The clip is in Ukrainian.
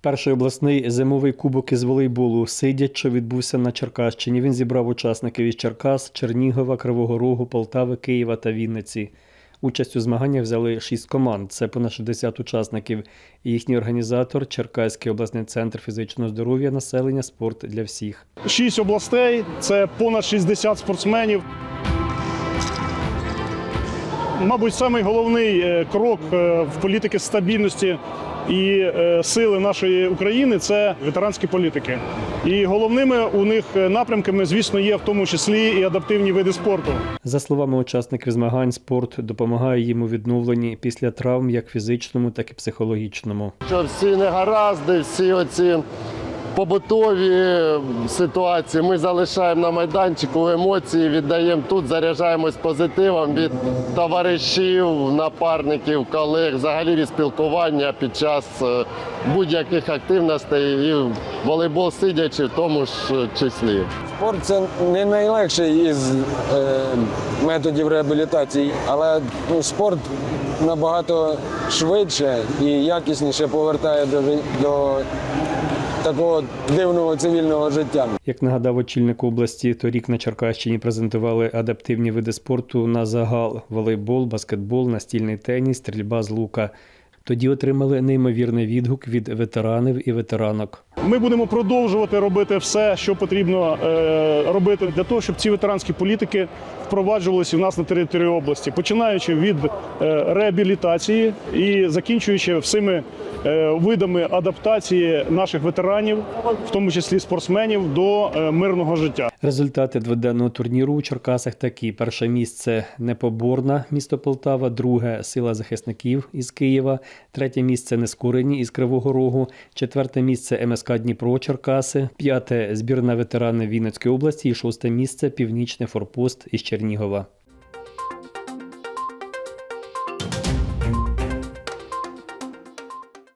Перший обласний зимовий кубок із волейболу сидять, що відбувся на Черкащині. Він зібрав учасників із Черкас, Чернігова, Кривого Рогу, Полтави, Києва та Вінниці. Участь у змаганнях взяли шість команд. Це понад 60 учасників. Їхній організатор Черкаський обласний центр фізичного здоров'я, населення, спорт для всіх. Шість областей, це понад 60 спортсменів. Мабуть, самий головний е, крок е, в політики стабільності і е, сили нашої України це ветеранські політики. І головними у них напрямками, звісно, є в тому числі і адаптивні види спорту. За словами учасників змагань, спорт допомагає їм у відновленні після травм як фізичному, так і психологічному. що всі негаразди, всі оці побутові ситуації ми залишаємо на майданчику, емоції віддаємо тут, заряджаємось позитивом від товаришів, напарників, колег, взагалі від спілкування під час е, будь-яких активностей і волейбол сидячи в тому ж числі. Спорт це не найлегший із е, методів реабілітації, але ну, спорт набагато швидше і якісніше повертає до, до такого дивного цивільного життя. Як нагадав очільник області, торік на Черкащині презентували адаптивні види спорту на загал: волейбол, баскетбол, настільний теніс, стрільба з лука. Тоді отримали неймовірний відгук від ветеранів і ветеранок. Ми будемо продовжувати робити все, що потрібно е, робити для того, щоб ці ветеранські політики впроваджувалися у нас на території області, починаючи від е, реабілітації і закінчуючи всіми е, видами адаптації наших ветеранів, в тому числі спортсменів, до мирного життя. Результати дводенного турніру у Черкасах такі: перше місце Непоборна, місто Полтава, друге сила захисників із Києва, третє місце Нескорені із Кривого Рогу, четверте місце МСК Дніпро Черкаси, п'яте збірна ветерани Вінницької області і шосте місце Північний форпост із Чернігова.